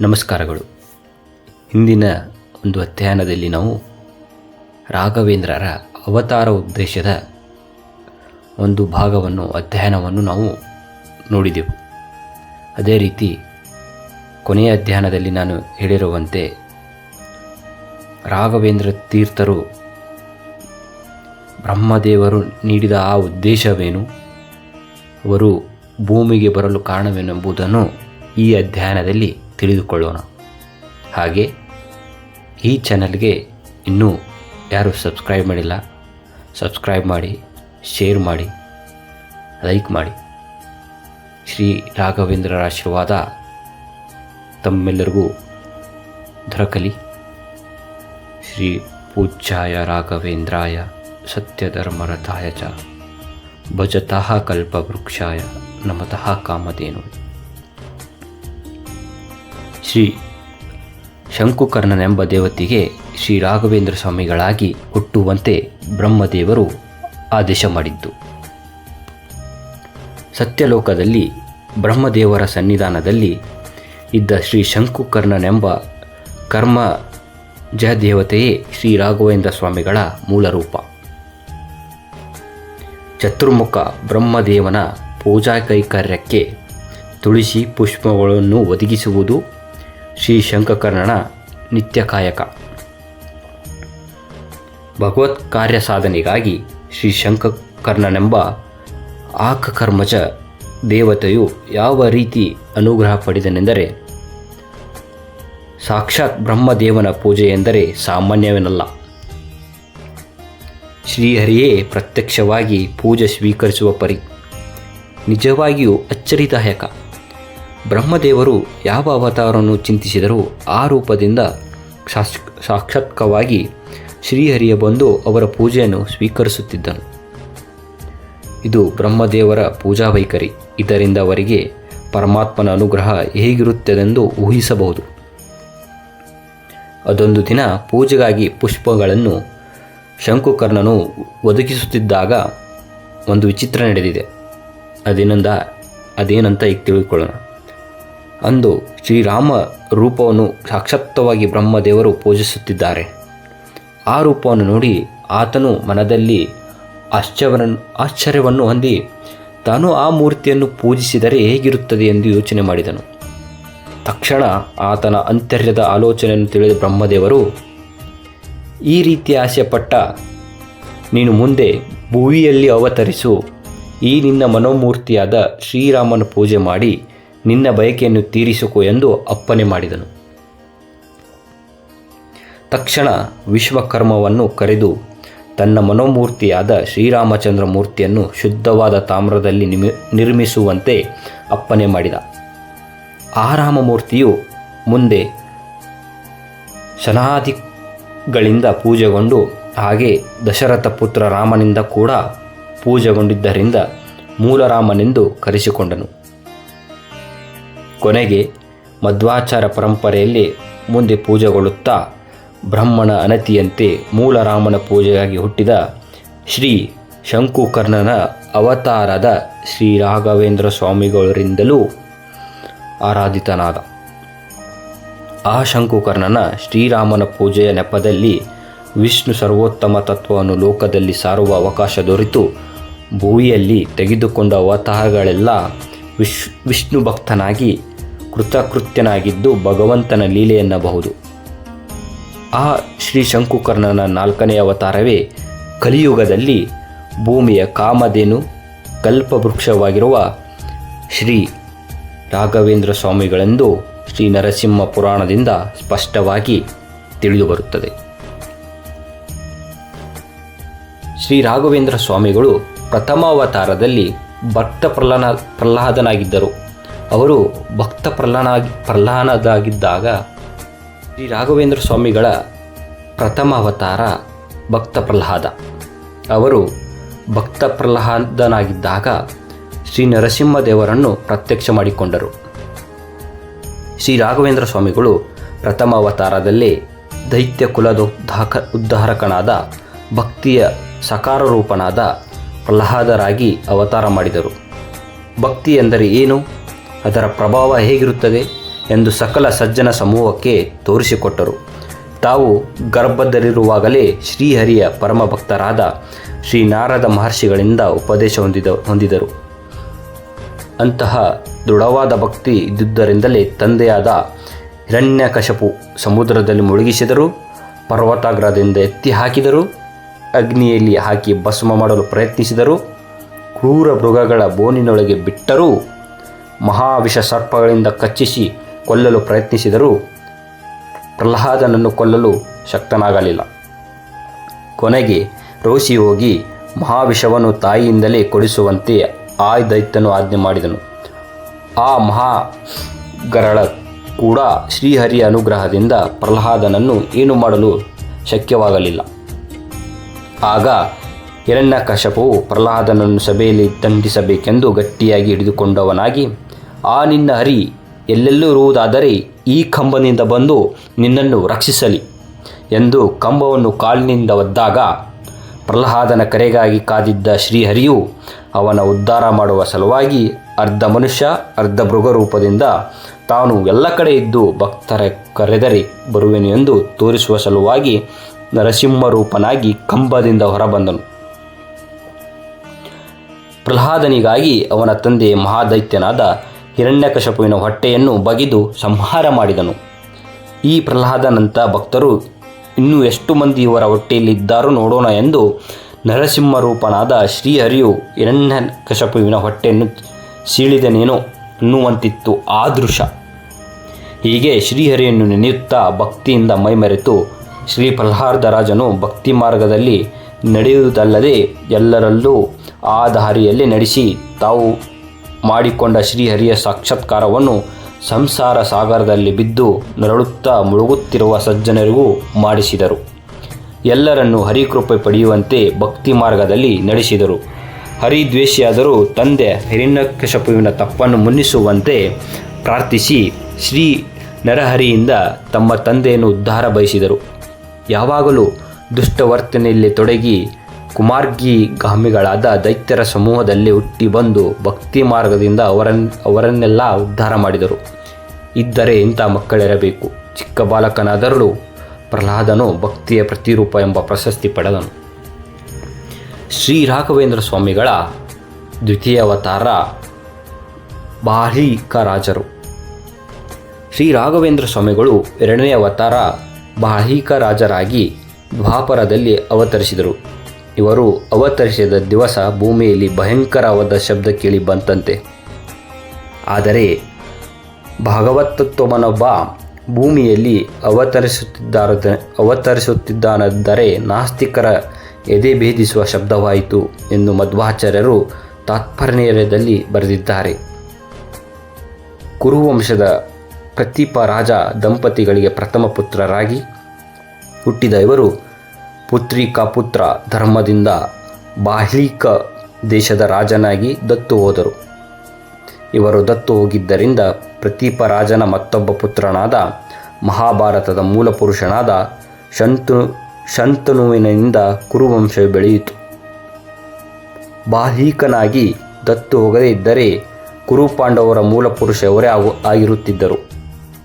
ನಮಸ್ಕಾರಗಳು. ಹಿಂದಿನ ಒಂದು ಅಧ್ಯಯನದಲ್ಲಿ ನಾವು ರಾಘವೇಂದ್ರರ ಅವತಾರ ಉದ್ದೇಶದ ಒಂದು ಭಾಗವನ್ನು, ಅಧ್ಯಯನವನ್ನು ನಾವು ನೋಡಿದೆವು. ಅದೇ ರೀತಿ ಕೊನೆಯ ಅಧ್ಯಯನದಲ್ಲಿ ನಾನು ಹೇಳಿರುವಂತೆ ರಾಘವೇಂದ್ರ ತೀರ್ಥರು ಬ್ರಹ್ಮದೇವರು ನೀಡಿದ ಆ ಉದ್ದೇಶವೇನು? ಅವರು ಭೂಮಿಗೆ ಬರಲು ಕಾರಣವೇನೆಂಬುದನ್ನು ಈ ಅಧ್ಯಯನದಲ್ಲಿ ತಿಳಿದುಕೊಳ್ಳೋಣ. ಹಾಗೆ, ಈ ಚಾನಲ್ಗೆ ಇನ್ನೂ ಯಾರು ಸಬ್ಸ್ಕ್ರೈಬ್ ಮಾಡಿಲ್ಲ, ಸಬ್ಸ್ಕ್ರೈಬ್ ಮಾಡಿ, ಶೇರ್ ಮಾಡಿ, ಲೈಕ್ ಮಾಡಿ. ಶ್ರೀ ರಾಘವೇಂದ್ರರ ಆಶೀರ್ವಾದ ತಮ್ಮೆಲ್ಲರಿಗೂ ದೊರಕಲಿ. ಶ್ರೀ ಪೂಜ್ಯಾಯ ರಾಘವೇಂದ್ರಾಯ ಸತ್ಯಧರ್ಮರಥಾಯ ಚ ಭಜತಃ ಕಲ್ಪವೃಕ್ಷಾಯ ನಮತಃ ಕಾಮಧೇನು ಶ್ರೀ ಶಂಕುಕರ್ಣನೆಂಬ ದೇವತೆಗೆ ಶ್ರೀ ರಾಘವೇಂದ್ರ ಸ್ವಾಮಿಗಳಾಗಿ ಹುಟ್ಟುವಂತೆ ಬ್ರಹ್ಮದೇವರು ಆದೇಶ ಮಾಡಿದ್ದು. ಸತ್ಯಲೋಕದಲ್ಲಿ ಬ್ರಹ್ಮದೇವರ ಸನ್ನಿಧಾನದಲ್ಲಿ ಇದ್ದ ಶ್ರೀ ಶಂಕುಕರ್ಣನೆಂಬ ಕರ್ಮ ದೇವತೆಯೇ ಶ್ರೀ ರಾಘವೇಂದ್ರ ಸ್ವಾಮಿಗಳ ಮೂಲ ರೂಪ. ಚತುರ್ಮುಖ ಬ್ರಹ್ಮದೇವನ ಪೂಜಾ ಕೈಕಾರ್ಯಕ್ಕೆ ತುಳಸಿ ಪುಷ್ಪಗಳನ್ನು ಒದಗಿಸುವುದು ಶ್ರೀ ಶಂಕಕರ್ಣನ ನಿತ್ಯ ಕಾಯಕ. ಭಗವತ್ ಕಾರ್ಯ ಸಾಧನೆಗಾಗಿ ಶ್ರೀ ಶಂಕಕರ್ಣನೆಂಬ ಆಕಕರ್ಮಜ ದೇವತೆಯು ಯಾವ ರೀತಿ ಅನುಗ್ರಹ ಪಡೆದನೆಂದರೆ, ಸಾಕ್ಷಾತ್ ಬ್ರಹ್ಮದೇವನ ಪೂಜೆ ಎಂದರೆ ಸಾಮಾನ್ಯವೇನಲ್ಲ. ಶ್ರೀಹರಿಯೇ ಪ್ರತ್ಯಕ್ಷವಾಗಿ ಪೂಜೆ ಸ್ವೀಕರಿಸುವ ಪರಿ ನಿಜವಾಗಿಯೂ ಅಚ್ಚರಿದಾಯಕ. ಬ್ರಹ್ಮದೇವರು ಯಾವ ಅವತಾರವನ್ನು ಚಿಂತಿಸಿದರೂ ಆ ರೂಪದಿಂದ ಸಾಕ್ಷ್ ಸಾಕ್ಷಾತ್ಕವಾಗಿ ಶ್ರೀಹರಿಯ ಬಂದು ಅವರ ಪೂಜೆಯನ್ನು ಸ್ವೀಕರಿಸುತ್ತಿದ್ದನು. ಇದು ಬ್ರಹ್ಮದೇವರ ಪೂಜಾ ವೈಖರಿ. ಇದರಿಂದ ಅವರಿಗೆ ಪರಮಾತ್ಮನ ಅನುಗ್ರಹ ಹೇಗಿರುತ್ತದೆಂದು ಊಹಿಸಬಹುದು. ಅದೊಂದು ದಿನ ಪೂಜೆಗಾಗಿ ಪುಷ್ಪಗಳನ್ನು ಶಂಕುಕರ್ಣನು ಒದಗಿಸುತ್ತಿದ್ದಾಗ ಒಂದು ವಿಚಿತ್ರ ನಡೆದಿದೆ. ಅದೇನಂದ, ಅದೇನಂತ ಈಗ ತಿಳಿದುಕೊಳ್ಳೋಣ ಅಂದು ಶ್ರೀರಾಮ ರೂಪವನ್ನು ಸಾಕ್ಷಾತ್ತವಾಗಿ ಬ್ರಹ್ಮದೇವರು ಪೂಜಿಸುತ್ತಿದ್ದಾರೆ. ಆ ರೂಪವನ್ನು ನೋಡಿ ಆತನು ಮನದಲ್ಲಿ ಆಶ್ಚರ್ಯವನ್ನು ಆಶ್ಚರ್ಯವನ್ನು ಹೊಂದಿ, ತಾನು ಆ ಮೂರ್ತಿಯನ್ನು ಪೂಜಿಸಿದರೆ ಹೇಗಿರುತ್ತದೆ ಎಂದು ಯೋಚನೆ ಮಾಡಿದನು. ತಕ್ಷಣ ಆತನ ಅಂತರ್ಯದ ಆಲೋಚನೆಯನ್ನು ತಿಳಿದ ಬ್ರಹ್ಮದೇವರು, ಈ ರೀತಿ ಆಸೆಪಟ್ಟ, ನೀನು ಮುಂದೆ ಭುವಿಯಲ್ಲಿ ಅವತರಿಸು, ಈ ನಿನ್ನ ಮನೋಮೂರ್ತಿಯಾದ ಶ್ರೀರಾಮನ ಪೂಜೆ ಮಾಡಿ ನಿನ್ನ ಬಯಕೆಯನ್ನು ತೀರಿಸಿಕೊ ಎಂದು ಅಪ್ಪನೆ ಮಾಡಿದನು. ತಕ್ಷಣ ವಿಶ್ವಕರ್ಮವನ್ನು ಕರೆದು ತನ್ನ ಮನೋಮೂರ್ತಿಯಾದ ಶ್ರೀರಾಮಚಂದ್ರ ಮೂರ್ತಿಯನ್ನು ಶುದ್ಧವಾದ ತಾಮ್ರದಲ್ಲಿ ನಿರ್ಮಿಸುವಂತೆ ಅಪ್ಪನೆ ಮಾಡಿದ. ಆ ರಾಮಮೂರ್ತಿಯು ಮುಂದೆ ಶನಾದಿಗಳಿಂದ ಪೂಜೆಗೊಂಡು ಹಾಗೆ ದಶರಥ ಪುತ್ರ ರಾಮನಿಂದ ಕೂಡ ಪೂಜೆಗೊಂಡಿದ್ದರಿಂದ ಮೂಲರಾಮನೆಂದು ಕರೆಸಿಕೊಂಡನು. ಕೊನೆಗೆ ಮಧ್ವಾಚಾರ ಪರಂಪರೆಯಲ್ಲಿ ಮುಂದೆ ಪೂಜೆಗೊಳ್ಳುತ್ತಾ ಬ್ರಹ್ಮಣ ಅನತಿಯಂತೆ ಮೂಲರಾಮನ ಪೂಜೆಗಾಗಿ ಹುಟ್ಟಿದ ಶ್ರೀ ಶಂಕುಕರ್ಣನ ಅವತಾರದ ಶ್ರೀ ರಾಘವೇಂದ್ರ ಸ್ವಾಮಿಗಳರಿಂದಲೂ ಆರಾಧಿತನಾದ. ಆ ಶಂಕುಕರ್ಣನ ಶ್ರೀರಾಮನ ಪೂಜೆಯ ನೆಪದಲ್ಲಿ ವಿಷ್ಣು ಸರ್ವೋತ್ತಮ ತತ್ವವನ್ನು ಲೋಕದಲ್ಲಿ ಸಾರುವ ಅವಕಾಶ ದೊರೆತು ಭೂಮಿಯಲ್ಲಿ ತೆಗೆದುಕೊಂಡ ಅವತಾರಗಳೆಲ್ಲ ವಿಶ್, ವಿಷ್ಣು ಭಕ್ತನಾಗಿ ಕೃತಕೃತ್ಯನಾಗಿದ್ದು ಭಗವಂತನ ಲೀಲೆ ಎನ್ನಬಹುದು. ಆ ಶ್ರೀ ಶಂಕುಕರ್ಣನ ನಾಲ್ಕನೇ ಅವತಾರವೇ ಕಲಿಯುಗದಲ್ಲಿ ಭೂಮಿಯ ಕಾಮಧೇನು ಕಲ್ಪವೃಕ್ಷವಾಗಿರುವ ಶ್ರೀ ರಾಘವೇಂದ್ರ ಸ್ವಾಮಿಗಳೆಂದು ಶ್ರೀ ನರಸಿಂಹ ಪುರಾಣದಿಂದ ಸ್ಪಷ್ಟವಾಗಿ ತಿಳಿದುಬರುತ್ತದೆ ಶ್ರೀ ರಾಘವೇಂದ್ರ ಸ್ವಾಮಿಗಳು ಪ್ರಥಮ ಅವತಾರದಲ್ಲಿ ಭಕ್ತ ಪ್ರಹ್ಲಾದ ಪ್ರಹ್ಲಾದನಾಗಿದ್ದರು. ಅವರು ಭಕ್ತ ಪ್ರಲ್ಹಾನಾಗಿ ಪ್ರಹ್ಲಾನದಾಗಿದ್ದಾಗ ಶ್ರೀ ರಾಘವೇಂದ್ರ ಸ್ವಾಮಿಗಳ ಪ್ರಥಮ ಅವತಾರ ಭಕ್ತ ಪ್ರಹ್ಲಾದ. ಅವರು ಭಕ್ತ ಪ್ರಹ್ಲಾದನಾಗಿದ್ದಾಗ ಶ್ರೀ ನರಸಿಂಹದೇವರನ್ನು ಪ್ರತ್ಯಕ್ಷ ಮಾಡಿಕೊಂಡರು. ಶ್ರೀ ರಾಘವೇಂದ್ರ ಸ್ವಾಮಿಗಳು ಪ್ರಥಮ ಅವತಾರದಲ್ಲಿ ದೈತ್ಯ ಕುಲದ ಉದ್ಧಾಕ ಉದ್ಧಾರಕನಾದ ಭಕ್ತಿಯ ಸಕಾರ ರೂಪನಾದ ಪ್ರಹ್ಲಾದರಾಗಿ ಅವತಾರ ಮಾಡಿದರು. ಭಕ್ತಿ ಎಂದರೆ ಏನು? ಅದರ ಪ್ರಭಾವ ಹೇಗಿರುತ್ತದೆ ಎಂದು ಸಕಲ ಸಜ್ಜನ ಸಮೂಹಕ್ಕೆ ತೋರಿಸಿಕೊಟ್ಟರು. ತಾವು ಗರ್ಭದಲ್ಲಿರುವಾಗಲೇ ಶ್ರೀಹರಿಯ ಪರಮ ಭಕ್ತರಾದ ಶ್ರೀ ನಾರದ ಮಹರ್ಷಿಗಳಿಂದ ಉಪದೇಶ ಹೊಂದಿದ, ಹೊಂದಿದರು. ಅಂತಹ ದೃಢವಾದ ಭಕ್ತಿ ಇದ್ದುದರಿಂದಲೇ ತಂದೆಯಾದ ಹಿರಣ್ಯಕಶಪು ಸಮುದ್ರದಲ್ಲಿ ಮುಳುಗಿಸಿದರು, ಪರ್ವತಾಗ್ರಹದಿಂದ ಎತ್ತಿ ಹಾಕಿದರು, ಅಗ್ನಿಯಲ್ಲಿ ಹಾಕಿ ಭಸ್ಮ ಮಾಡಲು ಪ್ರಯತ್ನಿಸಿದರು, ಕ್ರೂರ ಮೃಗಗಳ ಬೋನಿನೊಳಗೆ ಬಿಟ್ಟರೂ ಮಹಾವಿಷ ಸರ್ಪಗಳಿಂದ ಕಚ್ಚಿಸಿ ಕೊಲ್ಲಲು ಪ್ರಯತ್ನಿಸಿದರೂ ಪ್ರಹ್ಲಾದನನ್ನು ಕೊಲ್ಲಲು ಶಕ್ತನಾಗಲಿಲ್ಲ. ಕೊನೆಗೆ ರೋಸಿ ಹೋಗಿ ಮಹಾವಿಷವನ್ನು ತಾಯಿಯಿಂದಲೇ ಕೊಡಿಸುವಂತೆ ಆ ದೈತ್ಯನು ಆಜ್ಞೆ ಮಾಡಿದನು. ಆ ಮಹಾ ಗರಳ ಕೂಡ ಶ್ರೀಹರಿಯ ಅನುಗ್ರಹದಿಂದ ಪ್ರಹ್ಲಾದನನ್ನು ಏನು ಮಾಡಲು ಶಕ್ಯವಾಗಲಿಲ್ಲ. ಆಗ ಹಿರಣ್ಯಕಶಪವು ಪ್ರಹ್ಲಾದನನ್ನು ಸಭೆಯಲ್ಲಿ ದಂಡಿಸಬೇಕೆಂದು ಗಟ್ಟಿಯಾಗಿ ಹಿಡಿದುಕೊಂಡವನಾಗಿ ಆ ನಿನ್ನ ಹರಿ ಎಲ್ಲೆಲ್ಲೂ ಇರುವುದಾದರೆ ಈ ಕಂಬನಿಂದ ಬಂದು ನಿನ್ನನ್ನು ರಕ್ಷಿಸಲಿ ಎಂದು ಕಂಬವನ್ನು ಕಾಲಿನಿಂದ ಒದ್ದಾಗ ಪ್ರಹ್ಲಾದನ ಕರೆಗಾಗಿ ಕಾದಿದ್ದ ಶ್ರೀಹರಿಯು ಅವನ ಉದ್ಧಾರ ಮಾಡುವ ಸಲುವಾಗಿ ಅರ್ಧ ಮನುಷ್ಯ, ಅರ್ಧ ಮೃಗ ರೂಪದಿಂದ ತಾನು ಎಲ್ಲ ಕಡೆ ಇದ್ದು ಭಕ್ತರ ಕರೆದರೆ ಬರುವೆನು ಎಂದು ತೋರಿಸುವ ಸಲುವಾಗಿ ನರಸಿಂಹ ರೂಪನಾಗಿ ಕಂಬದಿಂದ ಹೊರಬಂದನು. ಪ್ರಹ್ಲಾದನಿಗಾಗಿ ಅವನ ತಂದೆ ಮಹಾದೈತ್ಯನಾದ ಹಿರಣ್ಯಕಶಪುವಿನ ಹೊಟ್ಟೆಯನ್ನು ಬಗೆದು ಸಂಹಾರ ಮಾಡಿದನು. ಈ ಪ್ರಹ್ಲಾದನಂತ ಭಕ್ತರು, ಇನ್ನೂ ಎಷ್ಟು ಮಂದಿ ಇವರ ಹೊಟ್ಟೆಯಲ್ಲಿದ್ದಾರೋ ನೋಡೋಣ ಎಂದು ನರಸಿಂಹ ರೂಪನಾದ ಶ್ರೀಹರಿಯು ಹಿರಣ್ಯಕಶಪುವಿನ ಹೊಟ್ಟೆಯನ್ನು ಸೀಳಿದನೇನೋ ಅನ್ನುವಂತಿತ್ತು ಆ ದೃಶ್ಯ ಹೀಗೆ ಶ್ರೀಹರಿಯನ್ನು ನೆನೆಯುತ್ತಾ ಭಕ್ತಿಯಿಂದ ಮೈಮರೆತು ಶ್ರೀ ಪ್ರಹ್ಲಾದರಾಜನು ಭಕ್ತಿ ಮಾರ್ಗದಲ್ಲಿ ನಡೆಯುವುದಲ್ಲದೆ ಎಲ್ಲರಲ್ಲೂ ಆ ದಾರಿಯಲ್ಲಿ ನಡೆಸಿ ತಾವು ಮಾಡಿಕೊಂಡ ಶ್ರೀಹರಿಯ ಸಾಕ್ಷಾತ್ಕಾರವನ್ನು ಸಂಸಾರ ಸಾಗರದಲ್ಲಿ ಬಿದ್ದು ನರಳುತ್ತಾ ಮುಳುಗುತ್ತಿರುವ ಸಜ್ಜನರಿಗೂ ಮಾಡಿಸಿದರು. ಎಲ್ಲರನ್ನು ಹರಿಕೃಪೆ ಪಡೆಯುವಂತೆ ಭಕ್ತಿ ಮಾರ್ಗದಲ್ಲಿ ನಡೆಸಿದರು. ಹರಿದ್ವೇಷಿಯಾದರೂ ತಂದೆ ಹಿರಣ್ಯಕಶಪುವಿನ ತಪ್ಪನ್ನು ಮುನ್ನಿಸುವಂತೆ ಪ್ರಾರ್ಥಿಸಿ ಶ್ರೀ ನರಹರಿಯಿಂದ ತಮ್ಮ ತಂದೆಯನ್ನು ಉದ್ಧಾರ ಬಯಸಿದರು. ಯಾವಾಗಲೂ ದುಷ್ಟವರ್ತನೆಯಲ್ಲಿ ತೊಡಗಿ ಕುಮಾರ್ಗಿ ಗಾಮಿಗಳಾದ ದೈತ್ಯರ ಸಮೂಹದಲ್ಲಿ ಹುಟ್ಟಿ ಬಂದು ಭಕ್ತಿ ಮಾರ್ಗದಿಂದ ಅವರನ್, ಅವರನ್ನೆಲ್ಲ ಉದ್ಧಾರ ಮಾಡಿದರು. ಇದ್ದರೆ ಇಂಥ ಮಕ್ಕಳಿರಬೇಕು. ಚಿಕ್ಕ ಬಾಲಕನಾದರೂ ಪ್ರಹ್ಲಾದನು ಭಕ್ತಿಯ ಪ್ರತಿರೂಪ ಎಂಬ ಪ್ರಶಸ್ತಿ ಪಡೆದನು. ಶ್ರೀ ರಾಘವೇಂದ್ರ ಸ್ವಾಮಿಗಳ ದ್ವಿತೀಯ ಅವತಾರ ಬಾಹ್ಲಿಕರಾಜರು ಶ್ರೀ ರಾಘವೇಂದ್ರ ಸ್ವಾಮಿಗಳು ಎರಡನೇ ಅವತಾರ ಬಾಹಿಕ ರಾಜರಾಗಿ ದ್ವಾಪರದಲ್ಲಿ ಅವತರಿಸಿದರು. ಇವರು ಅವತರಿಸಿದ ದಿವಸ ಭೂಮಿಯಲ್ಲಿ ಭಯಂಕರವಾದ ಶಬ್ದ ಕೇಳಿ ಬಂತಂತೆ. ಆದರೆ ಭಾಗವತತ್ವಮನೊಬ್ಬ ಭೂಮಿಯಲ್ಲಿ ಅವತರಿಸುತ್ತಿದ್ದಾರದ ಅವತರಿಸುತ್ತಿದ್ದಾನೆಂದರೆ ನಾಸ್ತಿಕರ ಎದೆ ಭೇದಿಸುವ ಶಬ್ದವಾಯಿತು ಎಂದು ಮಧ್ವಾಚಾರ್ಯರು ತಾತ್ಪರ್ಯದಲ್ಲಿ ಬರೆದಿದ್ದಾರೆ. ಕುರುವಂಶದ ಪ್ರತಿಪ ರಾಜ ದಂಪತಿಗಳಿಗೆ ಪ್ರಥಮ ಪುತ್ರರಾಗಿ ಹುಟ್ಟಿದ ಇವರು ಪುತ್ರಿಕಾ ಪುತ್ರ ಧರ್ಮದಿಂದ ಬಾಹ್ಲಿಕ ದೇಶದ ರಾಜನಾಗಿ ದತ್ತು ಹೋದರು. ಇವರು ದತ್ತು ಹೋಗಿದ್ದರಿಂದ ಪ್ರತೀಪ ರಾಜನ ಮತ್ತೊಬ್ಬ ಪುತ್ರನಾದ ಮಹಾಭಾರತದ ಮೂಲ ಪುರುಷನಾದ ಶಂತು, ಶಂತನುವಿನಿಂದ ಕುರುವಂಶ ಬೆಳೆಯಿತು. ಬಾಹ್ಲಿಕನಾಗಿ ದತ್ತು ಹೋಗದೇ ಇದ್ದರೆ ಕುರುಪಾಂಡವರ ಮೂಲ ಪುರುಷವರೇ ಆಗು ಆಗಿರುತ್ತಿದ್ದರು.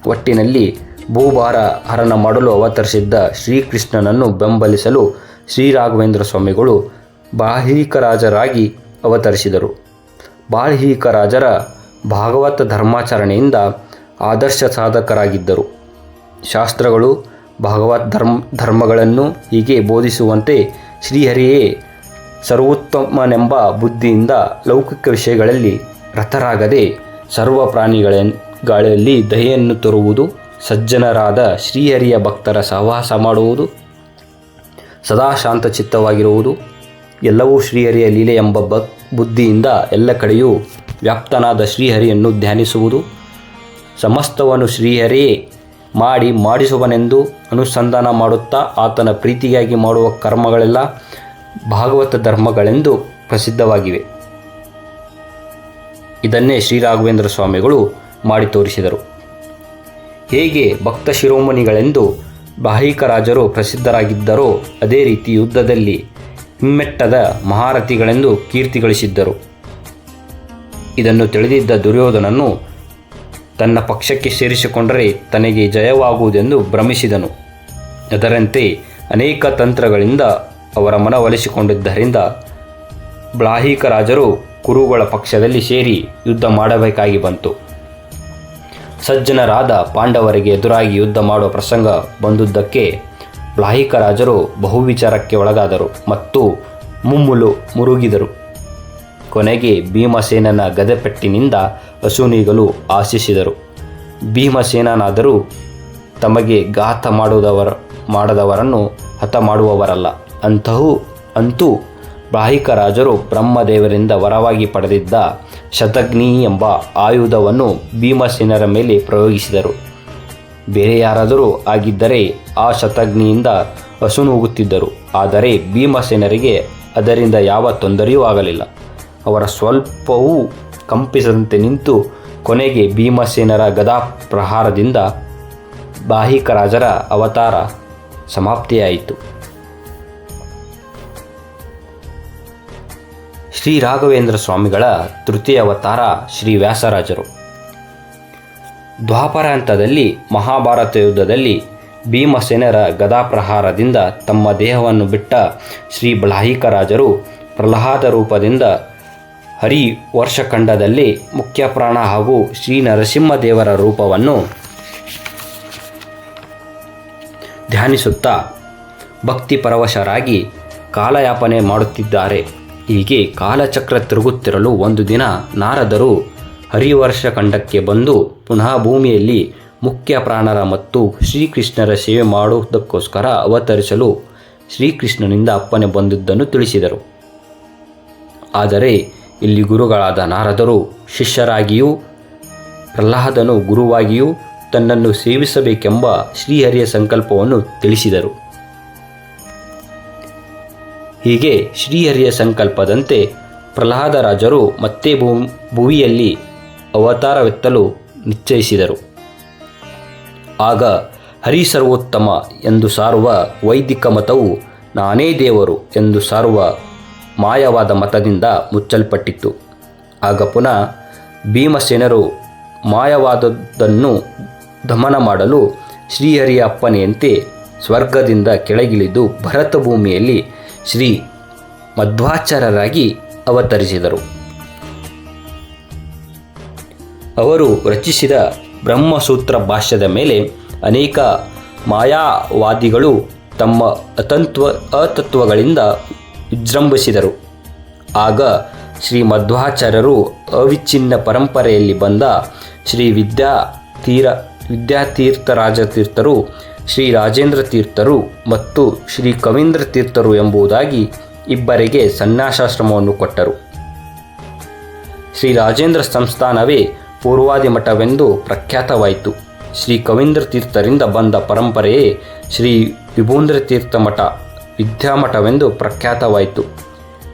ಒಟ್ಟಿನಲ್ಲಿ ಭೂಭಾರ ಹರಣ ಮಾಡಲು ಅವತರಿಸಿದ್ದ ಶ್ರೀಕೃಷ್ಣನನ್ನು ಬೆಂಬಲಿಸಲು ಶ್ರೀರಾಘವೇಂದ್ರ ಸ್ವಾಮಿಗಳು ಬಾಹ್ಲಿಕರಾಜರಾಗಿ ಅವತರಿಸಿದರು. ಬಾಹ್ಲಿಕರಾಜರ ಭಾಗವತ ಧರ್ಮಾಚರಣೆಯಿಂದ ಆದರ್ಶ ಸಾಧಕರಾಗಿದ್ದರು. ಶಾಸ್ತ್ರಗಳು, ಭಾಗವತ್ ಧರ್ಮ, ಧರ್ಮಗಳನ್ನು ಹೀಗೆ ಬೋಧಿಸುವಂತೆ ಶ್ರೀಹರಿಯೇ ಸರ್ವೋತ್ತಮನೆಂಬ ಬುದ್ಧಿಯಿಂದ ಲೌಕಿಕ ವಿಷಯಗಳಲ್ಲಿ ರಥರಾಗದೆ ಸರ್ವ ಪ್ರಾಣಿಗಳಲ್ಲಿ ದಯೆಯನ್ನು ತರುವುದು ಸಜ್ಜನರಾದ ಶ್ರೀಹರಿಯ ಭಕ್ತರ ಸಹವಾಸ ಮಾಡುವುದು, ಸದಾ ಶಾಂತಚಿತ್ತವಾಗಿರುವುದು, ಎಲ್ಲವೂ ಶ್ರೀಹರಿಯ ಲೀಲೆ ಎಂಬ ಬ ಬುದ್ಧಿಯಿಂದ ಎಲ್ಲ ಕಡೆಯೂ ವ್ಯಾಪ್ತನಾದ ಶ್ರೀಹರಿಯನ್ನು ಧ್ಯಾನಿಸುವುದು, ಸಮಸ್ತವನ್ನು ಶ್ರೀಹರಿಯೇ ಮಾಡಿ ಮಾಡಿಸುವನೆಂದು ಅನುಸಂಧಾನ ಮಾಡುತ್ತಾ ಆತನ ಪ್ರೀತಿಗಾಗಿ ಮಾಡುವ ಕರ್ಮಗಳೆಲ್ಲ ಭಾಗವತ ಧರ್ಮಗಳೆಂದು ಪ್ರಸಿದ್ಧವಾಗಿವೆ. ಇದನ್ನೇ ಶ್ರೀರಾಘವೇಂದ್ರ ಸ್ವಾಮಿಗಳು ಮಾಡಿ ತೋರಿಸಿದರು. ಹೇಗೆ ಭಕ್ತ ಶಿರೋಮಣಿಗಳೆಂದು ರಾಜರು ಪ್ರಸಿದ್ಧರಾಗಿದ್ದರೋ ಅದೇ ರೀತಿ ಯುದ್ಧದಲ್ಲಿ ಹಿಮ್ಮೆಟ್ಟದ ಮಹಾರಥಿಗಳೆಂದು ಕೀರ್ತಿ ಗಳಿಸಿದ್ದರು ಇದನ್ನು ತಿಳಿದಿದ್ದ ದುರ್ಯೋಧನನು ತನ್ನ ಪಕ್ಷಕ್ಕೆ ಸೇರಿಸಿಕೊಂಡರೆ ತನಗೆ ಜಯವಾಗುವುದೆಂದು ಭ್ರಮಿಸಿದನು. ಅದರಂತೆ ಅನೇಕ ತಂತ್ರಗಳಿಂದ ಅವರ ಮನವೊಲಿಸಿಕೊಂಡಿದ್ದರಿಂದ ಬ್ಲಾಹಿಕ ರಾಜರು ಕುರುಗಳ ಪಕ್ಷದಲ್ಲಿ ಸೇರಿ ಯುದ್ಧ ಮಾಡಬೇಕಾಗಿ ಬಂತು. ಸಜ್ಜನರಾದ ಪಾಂಡವರಿಗೆ ಎದುರಾಗಿ ಯುದ್ಧ ಮಾಡುವ ಪ್ರಸಂಗ ಬಂದುದಕ್ಕೆ ರಾಜರು ಬಹುವಿಚಾರಕ್ಕೆ ಒಳಗಾದರು ಮತ್ತು ಮುಮ್ಮುಲು ಮುರುಗಿದರು. ಕೊನೆಗೆ ಭೀಮಸೇನನ ಗದೆಪೆಟ್ಟಿನಿಂದ ಅಸುನೀಗಲು ಆಶಿಸಿದರು. ಭೀಮಸೇನನಾದರೂ ತಮಗೆ ಘಾತ ಮಾಡುವುದವರ ಮಾಡದವರನ್ನು ಹತ ಮಾಡುವವರಲ್ಲ. ಅಂತಹೂ ಅಂತೂ ರಾಜರು ಬ್ರಹ್ಮದೇವರಿಂದ ವರವಾಗಿ ಪಡೆದಿದ್ದ ಶತಗ್ನಿ ಎಂಬ ಆಯುಧವನ್ನು ಭೀಮಸೇನರ ಮೇಲೆ ಪ್ರಯೋಗಿಸಿದರು. ಬೇರೆ ಯಾರಾದರೂ ಆಗಿದ್ದರೆ ಆ ಶತಗ್ನಿಯಿಂದ ಹಸುನೂಗುತ್ತಿದ್ದರು. ಆದರೆ ಭೀಮಸೇನರಿಗೆ ಅದರಿಂದ ಯಾವ ತೊಂದರೆಯೂ ಆಗಲಿಲ್ಲ. ಅವರ ಸ್ವಲ್ಪವೂ ಕಂಪಿಸದಂತೆ ನಿಂತು ಕೊನೆಗೆ ಭೀಮಸೇನರ ಗದಾ ಪ್ರಹಾರದಿಂದ ಬಾಹಿಕ ರಾಜರ ಅವತಾರ ಸಮಾಪ್ತಿಯಾಯಿತು. ಶ್ರೀ ರಾಘವೇಂದ್ರ ಸ್ವಾಮಿಗಳ ತೃತೀಯ ಅವತಾರ ಶ್ರೀ ವ್ಯಾಸರಾಜರು. ದ್ವಾಪರಾಂತದಲ್ಲಿ ಮಹಾಭಾರತ ಯುದ್ಧದಲ್ಲಿ ಭೀಮಸೇನರ ಗದಾಪ್ರಹಾರದಿಂದ ತಮ್ಮ ದೇಹವನ್ನು ಬಿಟ್ಟ ಶ್ರೀ ರಾಜರು ಪ್ರಹ್ಲಾದ ರೂಪದಿಂದ ಹರಿ ವರ್ಷಖಂಡದಲ್ಲಿ ಮುಖ್ಯ ಪ್ರಾಣ ಹಾಗೂ ಶ್ರೀ ನರಸಿಂಹದೇವರ ರೂಪವನ್ನು ಧ್ಯಾನಿಸುತ್ತಾ ಭಕ್ತಿ ಪರವಶರಾಗಿ ಕಾಲಯಾಪನೆ ಮಾಡುತ್ತಿದ್ದಾರೆ. ಹೀಗೆ ಕಾಲಚಕ್ರ ತಿರುಗುತ್ತಿರಲು ಒಂದು ದಿನ ನಾರದರು ಹರಿವರ್ಷ ಖಂಡಕ್ಕೆ ಬಂದು ಪುನಃ ಭೂಮಿಯಲ್ಲಿ ಮುಖ್ಯ ಪ್ರಾಣರ ಮತ್ತು ಶ್ರೀಕೃಷ್ಣರ ಸೇವೆ ಮಾಡುವುದಕ್ಕೋಸ್ಕರ ಅವತರಿಸಲು ಶ್ರೀಕೃಷ್ಣನಿಂದ ಅಪ್ಪನೆ ಬಂದಿದ್ದನ್ನು ತಿಳಿಸಿದರು. ಆದರೆ ಇಲ್ಲಿ ಗುರುಗಳಾದ ನಾರದರು ಶಿಷ್ಯರಾಗಿಯೂ ಪ್ರಹ್ಲಾದನು ಗುರುವಾಗಿಯೂ ತನ್ನನ್ನು ಸೇವಿಸಬೇಕೆಂಬ ಶ್ರೀಹರಿಯ ಸಂಕಲ್ಪವನ್ನು ತಿಳಿಸಿದರು. ಹೀಗೆ ಶ್ರೀಹರಿಯ ಸಂಕಲ್ಪದಂತೆ ಪ್ರಹ್ಲಾದರಾಜರು ಮತ್ತೆ ಭೂ ಭುವಿಯಲ್ಲಿ ಅವತಾರವೆತ್ತಲು ನಿಶ್ಚಯಿಸಿದರು. ಆಗ ಹರಿ ಸರ್ವೋತ್ತಮ ಎಂದು ಸಾರುವ ವೈದಿಕ ಮತವು ನಾನೇ ದೇವರು ಎಂದು ಸಾರುವ ಮಾಯವಾದ ಮತದಿಂದ ಮುಚ್ಚಲ್ಪಟ್ಟಿತ್ತು. ಆಗ ಪುನಃ ಭೀಮಸೇನರು ಮಾಯವಾದದ್ದನ್ನು ದಮನ ಮಾಡಲು ಶ್ರೀಹರಿಯ ಅಪ್ಪನೆಯಂತೆ ಸ್ವರ್ಗದಿಂದ ಕೆಳಗಿಳಿದು ಭರತ ಭೂಮಿಯಲ್ಲಿ ಶ್ರೀ ಮಧ್ವಾಚಾರ್ಯರಾಗಿ ಅವತರಿಸಿದರು. ಅವರು ರಚಿಸಿದ ಬ್ರಹ್ಮಸೂತ್ರ ಭಾಷ್ಯದ ಮೇಲೆ ಅನೇಕ ಮಾಯಾವಾದಿಗಳು ತಮ್ಮ ಅತಂತ್ವ, ಅತತ್ವಗಳಿಂದ ವಿಜೃಂಭಿಸಿದರು. ಆಗ ಶ್ರೀ ಮಧ್ವಾಚಾರ್ಯರು ಅವಿಚ್ಛಿನ್ನ ಪರಂಪರೆಯಲ್ಲಿ ಬಂದ ಶ್ರೀ ವಿದ್ಯಾತೀರ ರಾಜ ತೀರ್ಥರು ಶ್ರೀ ರಾಜೇಂದ್ರ ತೀರ್ಥರು ಮತ್ತು ಶ್ರೀ ಕವೀಂದ್ರ ತೀರ್ಥರು ಎಂಬುದಾಗಿ ಇಬ್ಬರಿಗೆ ಸನ್ಯಾಸಾಶ್ರಮವನ್ನು ಕೊಟ್ಟರು. ಶ್ರೀ ರಾಜೇಂದ್ರ ಸಂಸ್ಥಾನವೇ ಪೂರ್ವಾದಿ ಮಠವೆಂದು ಪ್ರಖ್ಯಾತವಾಯಿತು. ಶ್ರೀ ಕವೀಂದ್ರ ತೀರ್ಥರಿಂದ ಬಂದ ಪರಂಪರೆಯೇ ಶ್ರೀ ವಿಭೂಂದ್ರ ತೀರ್ಥ ಮಠ ವಿದ್ಯಾಮಠವೆಂದು ಪ್ರಖ್ಯಾತವಾಯಿತು.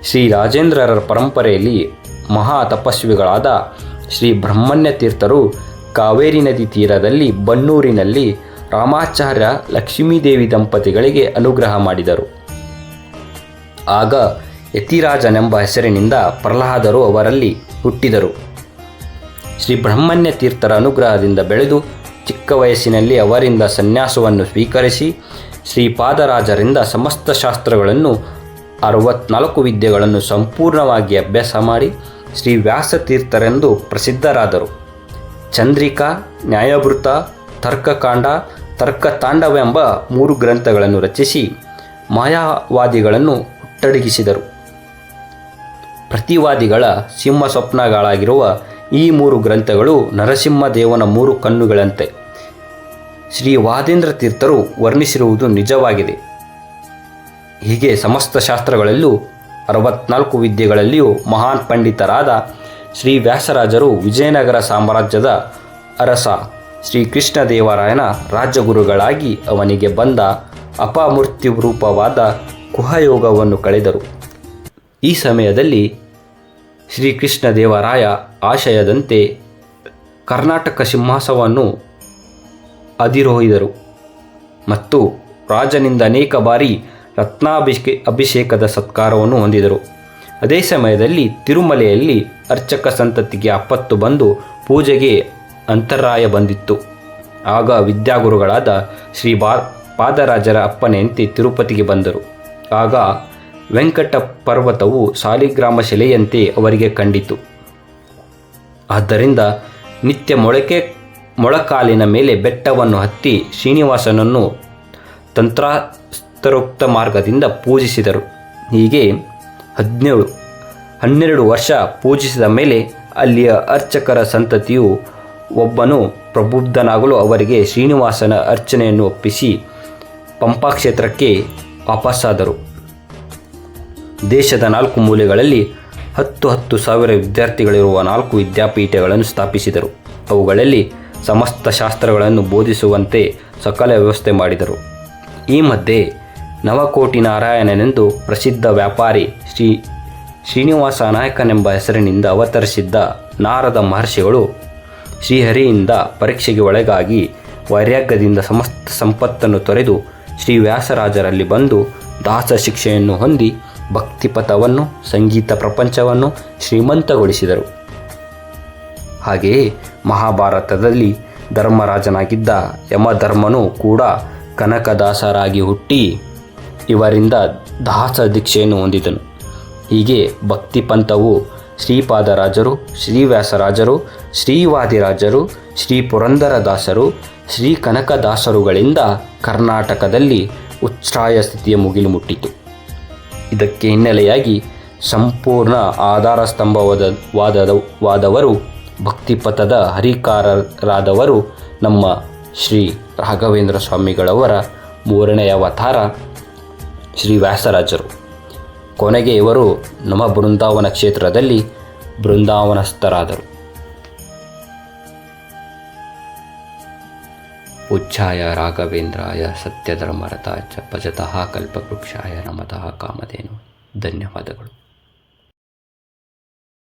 ಶ್ರೀ ರಾಜೇಂದ್ರರ ಪರಂಪರೆಯಲ್ಲಿ ಮಹಾ ತಪಸ್ವಿಗಳಾದ ಶ್ರೀ ಬ್ರಹ್ಮಣ್ಯ ತೀರ್ಥರು ಕಾವೇರಿ ನದಿ ತೀರದಲ್ಲಿ ಬನ್ನೂರಿನಲ್ಲಿ ರಾಮಾಚಾರ್ಯ ಲಕ್ಷ್ಮೀದೇವಿ ದಂಪತಿಗಳಿಗೆ ಅನುಗ್ರಹ ಮಾಡಿದರು. ಆಗ ಯತಿರಾಜನೆಂಬ ಹೆಸರಿನಿಂದ ಪ್ರಹ್ಲಾದರು ಅವರಲ್ಲಿ ಹುಟ್ಟಿದರು. ಶ್ರೀ ಬ್ರಹ್ಮಣ್ಯ ತೀರ್ಥರ ಅನುಗ್ರಹದಿಂದ ಬೆಳೆದು ಚಿಕ್ಕ ವಯಸ್ಸಿನಲ್ಲಿ ಅವರಿಂದ ಸನ್ಯಾಸವನ್ನು ಸ್ವೀಕರಿಸಿ ಶ್ರೀಪಾದರಾಜರಿಂದ ಸಮಸ್ತ ಶಾಸ್ತ್ರಗಳನ್ನು, ಅರವತ್ನಾಲ್ಕು ವಿದ್ಯೆಗಳನ್ನು ಸಂಪೂರ್ಣವಾಗಿ ಅಭ್ಯಾಸ ಮಾಡಿ ಶ್ರೀ ವ್ಯಾಸತೀರ್ಥರೆಂದು ಪ್ರಸಿದ್ಧರಾದರು. ಚಂದ್ರಿಕಾ ನ್ಯಾಯಭೃತ ತರ್ಕಕಾಂಡ ತರ್ಕತಾಂಡವ ಎಂಬ ಮೂರು ಗ್ರಂಥಗಳನ್ನು ರಚಿಸಿ ಮಾಯಾವಾದಿಗಳನ್ನು ಹುಟ್ಟಡಗಿಸಿದರು. ಪ್ರತಿವಾದಿಗಳ ಸಿಂಹ ಸ್ವಪ್ನಗಳಾಗಿರುವ ಈ ಮೂರು ಗ್ರಂಥಗಳು ನರಸಿಂಹದೇವನ ಮೂರು ಕಣ್ಣುಗಳಂತೆ. ಶ್ರೀ ವಾದೇಂದ್ರ ತೀರ್ಥರು ವರ್ಣಿಸಿರುವುದು ನಿಜವಾಗಿದೆ. ಹೀಗೆ ಸಮಸ್ತ ಶಾಸ್ತ್ರಗಳಲ್ಲೂ ಅರವತ್ನಾಲ್ಕು ವಿದ್ಯೆಗಳಲ್ಲಿಯೂ ಮಹಾನ್ ಪಂಡಿತರಾದ ಶ್ರೀ ವ್ಯಾಸರಾಜರು ವಿಜಯನಗರ ಸಾಮ್ರಾಜ್ಯದ ಅರಸ. ಶ್ರೀ ಕೃಷ್ಣದೇವರಾಯನ ರಾಜಗುರುಗಳಾಗಿ ಅವನಿಗೆ ಬಂದ ಅಪಾಮೃತ್ಯು ರೂಪವಾದ ಕುಹಯೋಗವನ್ನು ಕಳೆದರು. ಈ ಸಮಯದಲ್ಲಿ ಶ್ರೀಕೃಷ್ಣದೇವರಾಯ ಆಶಯದಂತೆ ಕರ್ನಾಟಕ ಸಿಂಹಾಸವನ್ನು ಅಧಿರೋಹಿದರು ಮತ್ತು ರಾಜನಿಂದ ಅನೇಕ ಬಾರಿ ರತ್ನಾಭಿಷೇ ಅಭಿಷೇಕದ ಸತ್ಕಾರವನ್ನು ಹೊಂದಿದರು. ಅದೇ ಸಮಯದಲ್ಲಿ ತಿರುಮಲೆಯಲ್ಲಿ ಅರ್ಚಕ ಸಂತತಿಗೆ ಅಪ್ಪತ್ತು ಬಂದು ಪೂಜೆಗೆ ಅಂತರಾಯ ಬಂದಿತ್ತು. ಆಗ ವಿದ್ಯಾಗುರುಗಳಾದ ಶ್ರೀ ಬಾ, ಪಾದರಾಜರ ಅಪ್ಪನೆಯಂತೆ ತಿರುಪತಿಗೆ ಬಂದರು. ಆಗ ವೆಂಕಟ ಪರ್ವತವು ಸಾಲಿಗ್ರಾಮ ಶಿಲೆಯಂತೆ ಅವರಿಗೆ ಕಂಡಿತು. ಆದ್ದರಿಂದ ನಿತ್ಯ ಮೊಳಕೆ, ಮೊಳಕಾಲಿನ ಮೇಲೆ ಬೆಟ್ಟವನ್ನು ಹತ್ತಿ ಶ್ರೀನಿವಾಸನನ್ನು ತಂತ್ರಾಸ್ತರೋಕ್ತ ಮಾರ್ಗದಿಂದ ಪೂಜಿಸಿದರು. ಹೀಗೆ ಹದಿನೇಳು ಹನ್ನೆರಡು ವರ್ಷ ಪೂಜಿಸಿದ ಮೇಲೆ ಅಲ್ಲಿಯ ಅರ್ಚಕರ ಸಂತತಿಯು ಒಬ್ಬನು ಪ್ರಬುದ್ಧನಾಗಲು ಅವರಿಗೆ ಶ್ರೀನಿವಾಸನ ಅರ್ಚನೆಯನ್ನು ಒಪ್ಪಿಸಿ ಪಂಪಾ ಕ್ಷೇತ್ರಕ್ಕೆ ವಾಪಸ್ಸಾದರು. ದೇಶದ ನಾಲ್ಕು ಮೂಲೆಗಳಲ್ಲಿ ಹತ್ತು ಹತ್ತು ಸಾವಿರ ವಿದ್ಯಾರ್ಥಿಗಳಿರುವ ನಾಲ್ಕು ವಿದ್ಯಾಪೀಠಗಳನ್ನು ಸ್ಥಾಪಿಸಿದರು. ಅವುಗಳಲ್ಲಿ ಸಮಸ್ತ ಶಾಸ್ತ್ರಗಳನ್ನು ಬೋಧಿಸುವಂತೆ ಸಕಲ ವ್ಯವಸ್ಥೆ ಮಾಡಿದರು. ಈ ಮಧ್ಯೆ ನವಕೋಟಿ ನಾರಾಯಣನೆಂದು ಪ್ರಸಿದ್ಧ ವ್ಯಾಪಾರಿ ಶ್ರೀ ಶ್ರೀನಿವಾಸ ನಾಯಕನೆಂಬ ಹೆಸರಿನಿಂದ ಅವತರಿಸಿದ್ದ ನಾರದ ಮಹರ್ಷಿಗಳು ಶ್ರೀಹರಿಯಿಂದ ಪರೀಕ್ಷೆಗೆ ಒಳಗಾಗಿ ವೈರಾಗ್ಯದಿಂದ ಸಮಸ್ತ ಸಂಪತ್ತನ್ನು ತೊರೆದು ಶ್ರೀ ವ್ಯಾಸರಾಜರಲ್ಲಿ ಬಂದು ದಾಸ ಶಿಕ್ಷೆಯನ್ನು ಹೊಂದಿ ಭಕ್ತಿಪಥವನ್ನು, ಸಂಗೀತ ಪ್ರಪಂಚವನ್ನು ಶ್ರೀಮಂತಗೊಳಿಸಿದರು. ಹಾಗೆಯೇ ಮಹಾಭಾರತದಲ್ಲಿ ಧರ್ಮರಾಜನಾಗಿದ್ದ ಯಮಧರ್ಮನು ಕೂಡ ಕನಕದಾಸರಾಗಿ ಹುಟ್ಟಿ ಇವರಿಂದ ದಾಸ ದೀಕ್ಷೆಯನ್ನು ಹೊಂದಿದನು. ಹೀಗೆ ಭಕ್ತಿ ಪಂಥವು ಶ್ರೀಪಾದರಾಜರು, ಶ್ರೀವ್ಯಾಸರಾಜರು, ಶ್ರೀವಾದಿರಾಜರು ಶ್ರೀ ಪುರಂದರದಾಸರು ಶ್ರೀ ಕನಕದಾಸರುಗಳಿಂದ ಕರ್ನಾಟಕದಲ್ಲಿ ಉಚ್ಛ್ರಾಯ ಸ್ಥಿತಿಯ ಮುಗಿಲು ಮುಟ್ಟಿತು. ಇದಕ್ಕೆ ಹಿನ್ನೆಲೆಯಾಗಿ ಸಂಪೂರ್ಣ ಆಧಾರ ಸ್ತಂಭವಾದ ವಾದ ವಾದವರು, ಭಕ್ತಿಪಥದ ಹರಿಕಾರರಾದವರು ನಮ್ಮ ಶ್ರೀ ರಾಘವೇಂದ್ರ ಸ್ವಾಮಿಗಳವರ ಮೂರನೆಯ ಅವತಾರ ಶ್ರೀ ವ್ಯಾಸರಾಜರು ಕೊನೆಗೆ ಇವರು ನಮ್ಮ ಬೃಂದಾವನ ಕ್ಷೇತ್ರದಲ್ಲಿ ಬೃಂದಾವನಸ್ಥರಾದರು. ಉಚ್ಛಾಯ ರಾಘವೇಂದ್ರಾಯ ಸತ್ಯಧರ್ಮರತಾಯ ಭಜತಃ ಕಲ್ಪವೃಕ್ಷಾಯ ನಮತಃ ಕಾಮಧೇನು. ಧನ್ಯವಾದಗಳು.